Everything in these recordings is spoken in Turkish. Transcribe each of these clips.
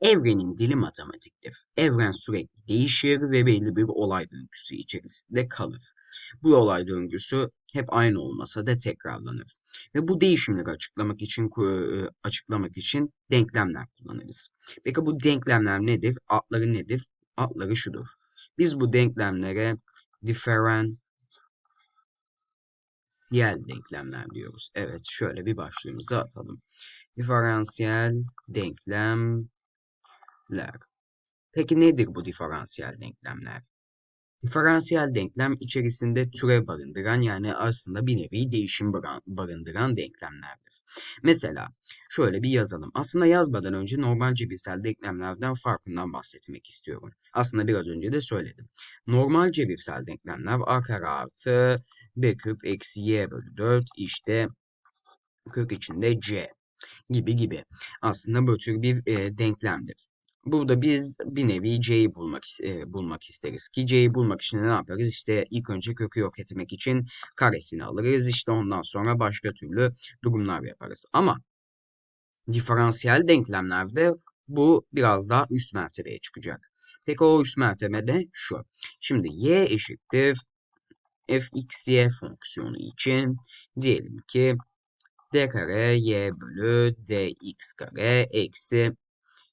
Evrenin dili matematiktir. Evren sürekli değişir ve belli bir olay döngüsü içerisinde kalır. Bu olay döngüsü hep aynı olmasa da tekrarlanır. Ve bu değişimleri açıklamak için e, açıklamak için denklemler kullanırız. Peki bu denklemler nedir? Adları nedir? Adları şudur. Biz bu denklemlere diferansiyel denklemler diyoruz. Evet, şöyle bir başlığımızı atalım. Diferansiyel denklem denklemler. Peki nedir bu diferansiyel denklemler? Diferansiyel denklem içerisinde türev barındıran yani aslında bir nevi değişim barındıran denklemlerdir. Mesela şöyle bir yazalım. Aslında yazmadan önce normal cebirsel denklemlerden farkından bahsetmek istiyorum. Aslında biraz önce de söyledim. Normal cebirsel denklemler a kare artı b küp eksi y bölü 4 işte kök içinde c gibi gibi. Aslında bu tür bir e, denklemdir. Burada biz bir nevi c'yi bulmak e, bulmak isteriz ki c'yi bulmak için ne yaparız? İşte ilk önce kökü yok etmek için karesini alırız. İşte ondan sonra başka türlü durumlar yaparız. Ama diferansiyel denklemlerde bu biraz daha üst mertebeye çıkacak. Peki o üst mertebede şu. Şimdi y eşittir fxy fonksiyonu için diyelim ki d kare y bölü dx kare eksi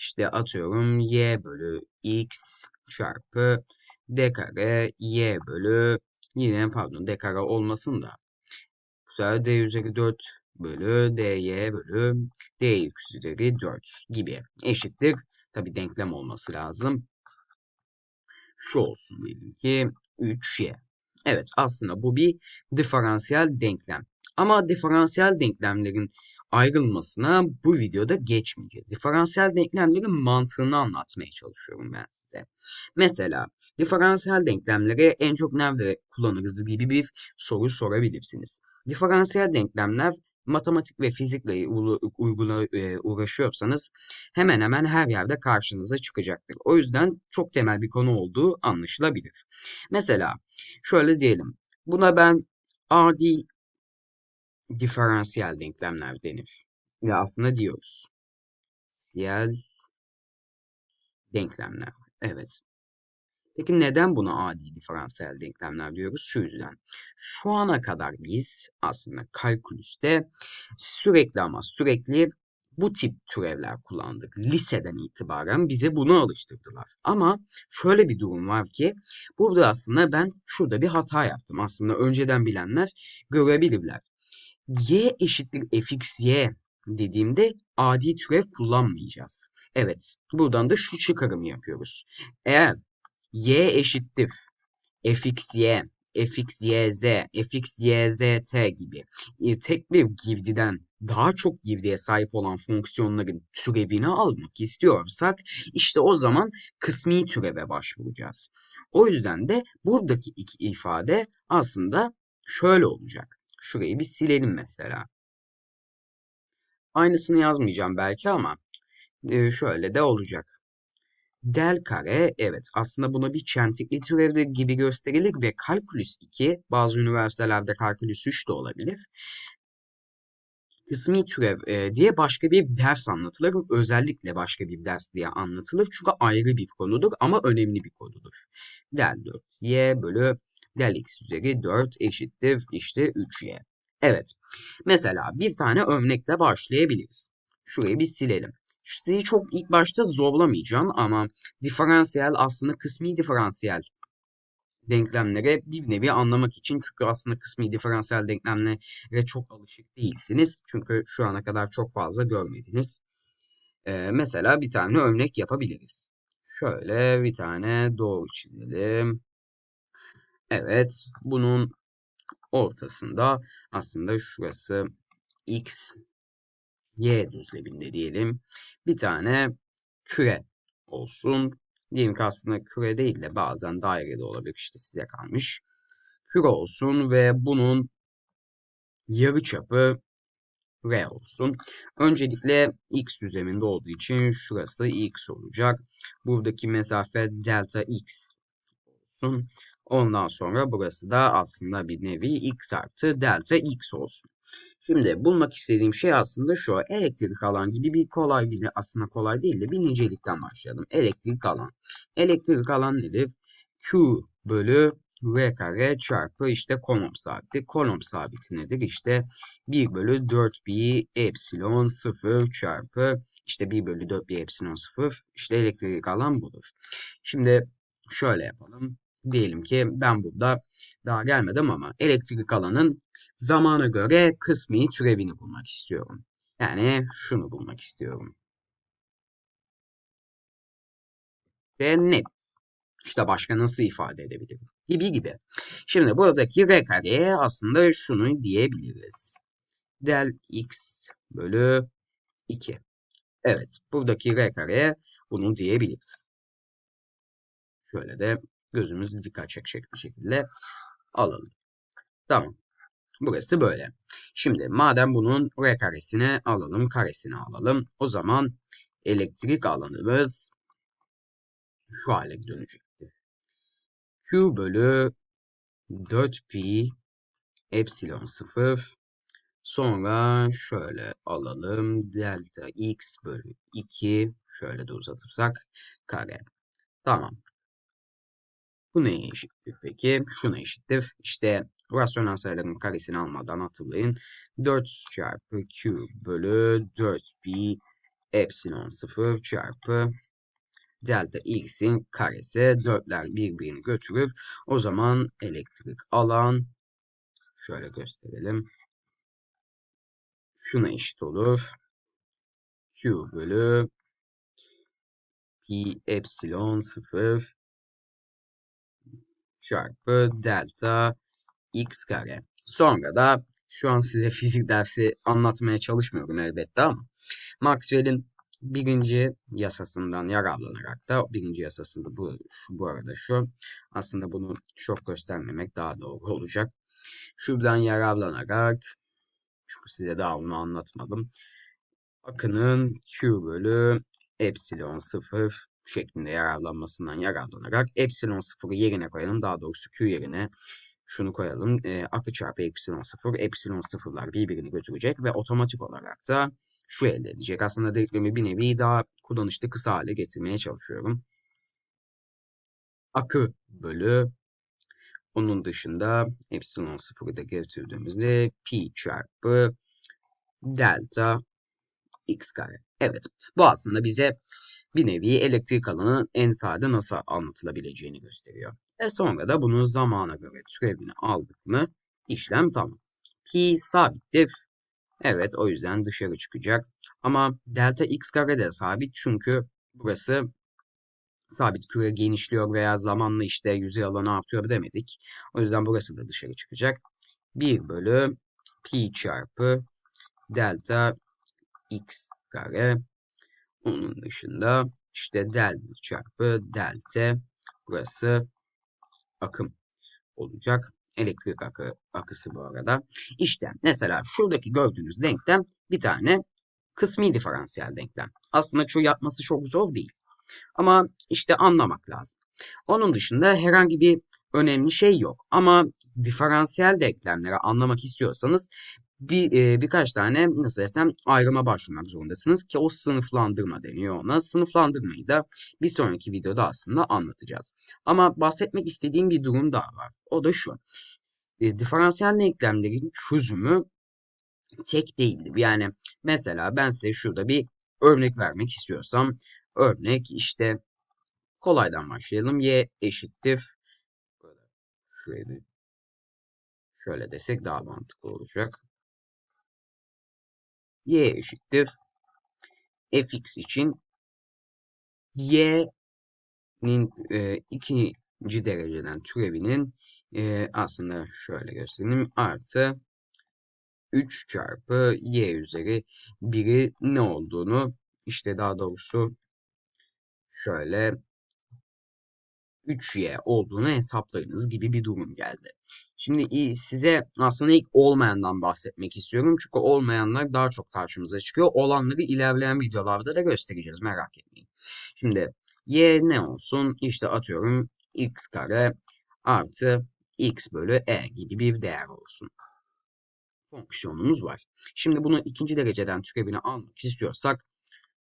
işte atıyorum y bölü x çarpı d kare y bölü yine pardon d kare olmasın da bu sefer d üzeri 4 bölü dy bölü dx üzeri 4 gibi eşittir. Tabi denklem olması lazım. Şu olsun diyelim ki 3y. Evet aslında bu bir diferansiyel denklem. Ama diferansiyel denklemlerin ayrılmasına bu videoda geçmeyeceğiz. Diferansiyel denklemlerin mantığını anlatmaya çalışıyorum ben size. Mesela diferansiyel denklemleri en çok nerede kullanırız gibi bir soru sorabilirsiniz. Diferansiyel denklemler matematik ve fizikle uygula, e, uğraşıyorsanız hemen hemen her yerde karşınıza çıkacaktır. O yüzden çok temel bir konu olduğu anlaşılabilir. Mesela şöyle diyelim. Buna ben adi diferansiyel denklemler denir. Ve aslında diyoruz. Siyel denklemler. Evet. Peki neden buna adi diferansiyel denklemler diyoruz? Şu yüzden. Şu ana kadar biz aslında kalkülüste sürekli ama sürekli bu tip türevler kullandık. Liseden itibaren bize bunu alıştırdılar. Ama şöyle bir durum var ki burada aslında ben şurada bir hata yaptım. Aslında önceden bilenler görebilirler y eşittir fxy dediğimde adi türev kullanmayacağız. Evet, buradan da şu çıkarımı yapıyoruz. Eğer y eşittir fxy, fxyz, fxyzt gibi e, tek bir girdiden daha çok girdiye sahip olan fonksiyonların türevini almak istiyorsak işte o zaman kısmi türeve başvuracağız. O yüzden de buradaki iki ifade aslında şöyle olacak. Şurayı bir silelim mesela. Aynısını yazmayacağım belki ama e, şöyle de olacak. Del kare evet aslında buna bir çentikli türevde gibi gösterilir ve kalkülüs 2 bazı üniversitelerde kalkülüs 3 de olabilir. Kısmi türev e, diye başka bir ders anlatılır. Özellikle başka bir ders diye anlatılır. Çünkü ayrı bir konudur ama önemli bir konudur. Del 4 y bölü del x üzeri 4 eşittir işte 3y. Evet. Mesela bir tane örnekle başlayabiliriz. Şurayı bir silelim. Sizi çok ilk başta zorlamayacağım ama diferansiyel aslında kısmi diferansiyel denklemlere bir nevi anlamak için çünkü aslında kısmi diferansiyel denklemlere çok alışık değilsiniz. Çünkü şu ana kadar çok fazla görmediniz. Ee, mesela bir tane örnek yapabiliriz. Şöyle bir tane doğru çizelim. Evet, bunun ortasında aslında şurası x, y düzleminde diyelim. Bir tane küre olsun. Diyelim ki aslında küre değil de bazen daire de olabilir işte size kalmış. Küre olsun ve bunun yarı çapı r olsun. Öncelikle x düzleminde olduğu için şurası x olacak. Buradaki mesafe delta x olsun. Ondan sonra burası da aslında bir nevi x artı delta x olsun. Şimdi bulmak istediğim şey aslında şu. Elektrik alan gibi bir kolay bir aslında kolay değil de bir nicelikten başlayalım. Elektrik alan. Elektrik alan nedir? Q bölü V kare çarpı işte kolom sabiti. Kolom sabiti nedir? İşte 1 bölü 4 pi epsilon 0 çarpı işte 1 bölü 4 pi epsilon 0. İşte elektrik alan budur. Şimdi şöyle yapalım. Diyelim ki ben burada daha gelmedim ama elektrik alanın zamana göre kısmi türevini bulmak istiyorum. Yani şunu bulmak istiyorum. Ve ne? İşte başka nasıl ifade edebilirim? Gibi gibi. Şimdi buradaki r kareye aslında şunu diyebiliriz. Del x bölü 2. Evet, buradaki r kareye bunu diyebiliriz. Şöyle de gözümüz dikkat çekecek bir şekilde alalım. Tamam. Burası böyle. Şimdi madem bunun r karesini alalım, karesini alalım. O zaman elektrik alanımız şu hale dönecektir. Q bölü 4 pi epsilon 0 sonra şöyle alalım delta x bölü 2 şöyle de uzatırsak kare. Tamam. Bu neye eşittir peki? Şuna eşittir. İşte rasyonel sayıların karesini almadan hatırlayın. 4 çarpı q bölü 4 pi epsilon 0 çarpı delta x'in karesi 4'ler birbirini götürür. O zaman elektrik alan şöyle gösterelim. Şuna eşit olur. Q bölü pi epsilon 0 çarpı delta x kare. Sonra da şu an size fizik dersi anlatmaya çalışmıyorum elbette ama Maxwell'in birinci yasasından yararlanarak da birinci yasasında bu, şu, bu arada şu aslında bunu çok göstermemek daha doğru olacak. Şuradan yararlanarak çünkü size daha onu anlatmadım. Akının Q bölü epsilon 0 şeklinde yararlanmasından yararlanarak epsilon 0'ı yerine koyalım. Daha doğrusu Q yerine şunu koyalım. E, akı çarpı epsilon 0. Epsilon 0'lar birbirini götürecek ve otomatik olarak da şu elde edecek. Aslında denklemi bir nevi daha kullanışlı kısa hale getirmeye çalışıyorum. Akı bölü onun dışında epsilon 0'ı da götürdüğümüzde pi çarpı delta x kare. Evet bu aslında bize bir nevi elektrik alanının en sade nasıl anlatılabileceğini gösteriyor. Ve sonra da bunu zamana göre türevini aldık mı işlem tamam. Pi sabittir. Evet o yüzden dışarı çıkacak. Ama delta x kare de sabit çünkü burası sabit küre genişliyor veya zamanla işte yüzey alanı artıyor demedik. O yüzden burası da dışarı çıkacak. 1 bölü pi çarpı delta x kare onun dışında işte del çarpı delte burası akım olacak. Elektrik akı, akısı bu arada. İşte mesela şuradaki gördüğünüz denklem bir tane kısmi diferansiyel denklem. Aslında şu yapması çok zor değil. Ama işte anlamak lazım. Onun dışında herhangi bir önemli şey yok. Ama diferansiyel denklemleri anlamak istiyorsanız bir e, birkaç tane nasıl desem ayrıma başvurmak zorundasınız ki o sınıflandırma deniyor ona. Sınıflandırmayı da bir sonraki videoda aslında anlatacağız. Ama bahsetmek istediğim bir durum daha var. O da şu. E, diferansiyel denklemlerin çözümü tek değildir. Yani mesela ben size şurada bir örnek vermek istiyorsam örnek işte kolaydan başlayalım. Y eşittir. Şuraya şöyle desek daha mantıklı olacak y eşittir fx için y'nin e, ikinci dereceden türevinin e, aslında şöyle göstereyim artı 3 çarpı y üzeri 1'i ne olduğunu işte daha doğrusu şöyle 3y olduğunu hesaplayınız gibi bir durum geldi. Şimdi size aslında ilk olmayandan bahsetmek istiyorum. Çünkü olmayanlar daha çok karşımıza çıkıyor. Olanları ilerleyen videolarda da göstereceğiz. Merak etmeyin. Şimdi y ne olsun? İşte atıyorum x kare artı x bölü e gibi bir değer olsun. fonksiyonumuz var. Şimdi bunu ikinci dereceden türevini almak istiyorsak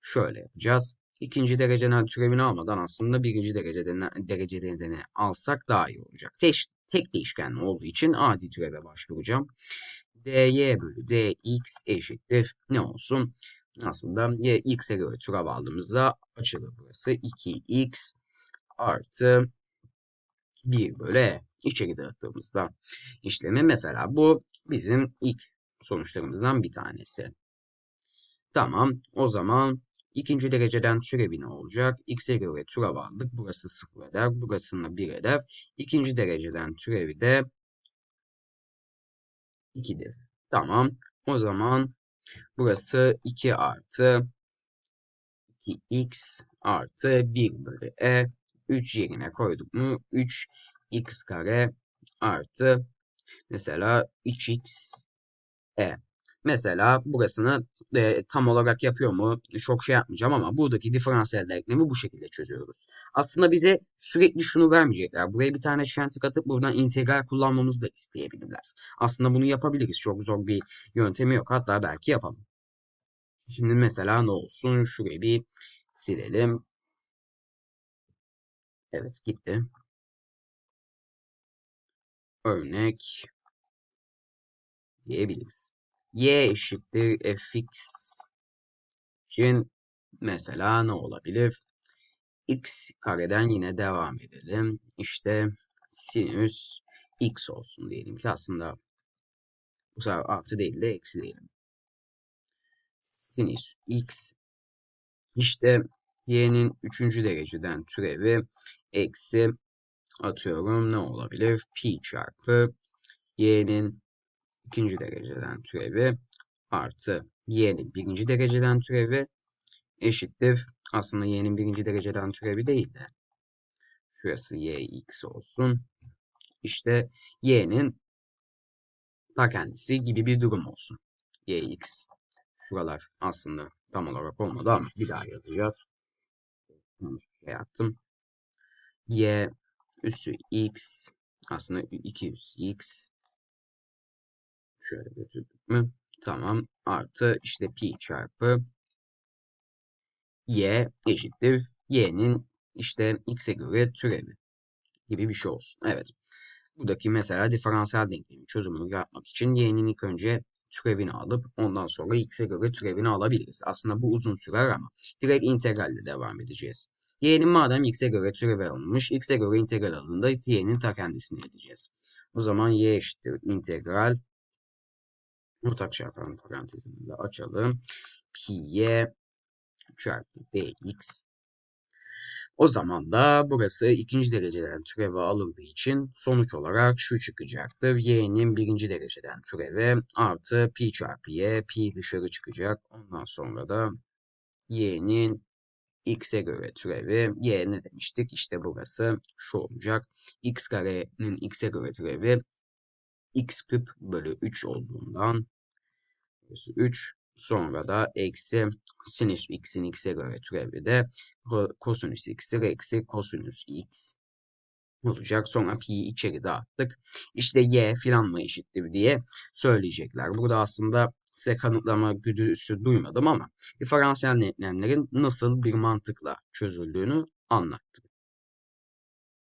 şöyle yapacağız. İkinci dereceden türevini almadan aslında birinci dereceden, dereceden alsak daha iyi olacak. Tek, tek değişkenli olduğu için adi türeve başvuracağım. dy bölü dx eşittir. Ne olsun? Aslında y x'e göre türev aldığımızda açılır burası. 2x artı 1 bölü e. içeri dağıttığımızda işlemi mesela bu bizim ilk sonuçlarımızdan bir tanesi. Tamam o zaman ikinci dereceden türevi ne olacak? x'e göre türev aldık. Burası 0 eder. Burasını 1 eder. İkinci dereceden türevi de 2'dir. Tamam. O zaman burası 2 artı 2x artı 1 bölü e. 3 yerine koyduk mu? 3x kare artı mesela 3x e. Mesela burasını e, tam olarak yapıyor mu? Çok şey yapmayacağım ama buradaki diferansiyel denklemi bu şekilde çözüyoruz. Aslında bize sürekli şunu vermeyecekler. Buraya bir tane şentik atıp buradan integral kullanmamızı da isteyebilirler. Aslında bunu yapabiliriz. Çok zor bir yöntemi yok. Hatta belki yapalım. Şimdi mesela ne olsun? Şurayı bir silelim. Evet gitti. Örnek diyebiliriz y eşittir fx için mesela ne olabilir? x kareden yine devam edelim. İşte sinüs x olsun diyelim ki aslında bu sefer artı değil de eksi diyelim. Sinüs x işte y'nin üçüncü dereceden türevi eksi atıyorum ne olabilir? Pi çarpı y'nin ikinci dereceden türevi artı y'nin birinci dereceden türevi eşittir. Aslında y'nin birinci dereceden türevi değil de şurası yx olsun. İşte y'nin ta kendisi gibi bir durum olsun. yx. Şuralar aslında tam olarak olmadı ama bir daha yazacağız. Şey yaptım. y üssü x aslında 200x Şöyle götürdük mü? Tamam. Artı işte pi çarpı y eşittir. y'nin işte x'e göre türevi gibi bir şey olsun. Evet. Buradaki mesela diferansiyel denklemin çözümünü yapmak için y'nin ilk önce türevini alıp ondan sonra x'e göre türevini alabiliriz. Aslında bu uzun sürer ama direkt integralle devam edeceğiz. y'nin madem x'e göre türevi alınmış, x'e göre integral alındığında y'nin ta kendisini edeceğiz. O zaman y eşittir integral Ortak çarpan parantezini de açalım. Pi çarpı dx. O zaman da burası ikinci dereceden türeve alındığı için sonuç olarak şu çıkacaktır. y'nin birinci dereceden türevi artı pi çarpı y. Pi dışarı çıkacak. Ondan sonra da y'nin x'e göre türevi. y ne demiştik? İşte burası şu olacak. x karenin x'e göre türevi x küp bölü 3 olduğundan 3 sonra da eksi sinüs x'in x'e göre türevi de kosinüs x'tir eksi kosinüs x olacak. Sonra pi'yi içeri dağıttık. İşte y filan mı eşittir diye söyleyecekler. Burada aslında size kanıtlama güdüsü duymadım ama diferansiyel denklemlerin nasıl bir mantıkla çözüldüğünü anlattım.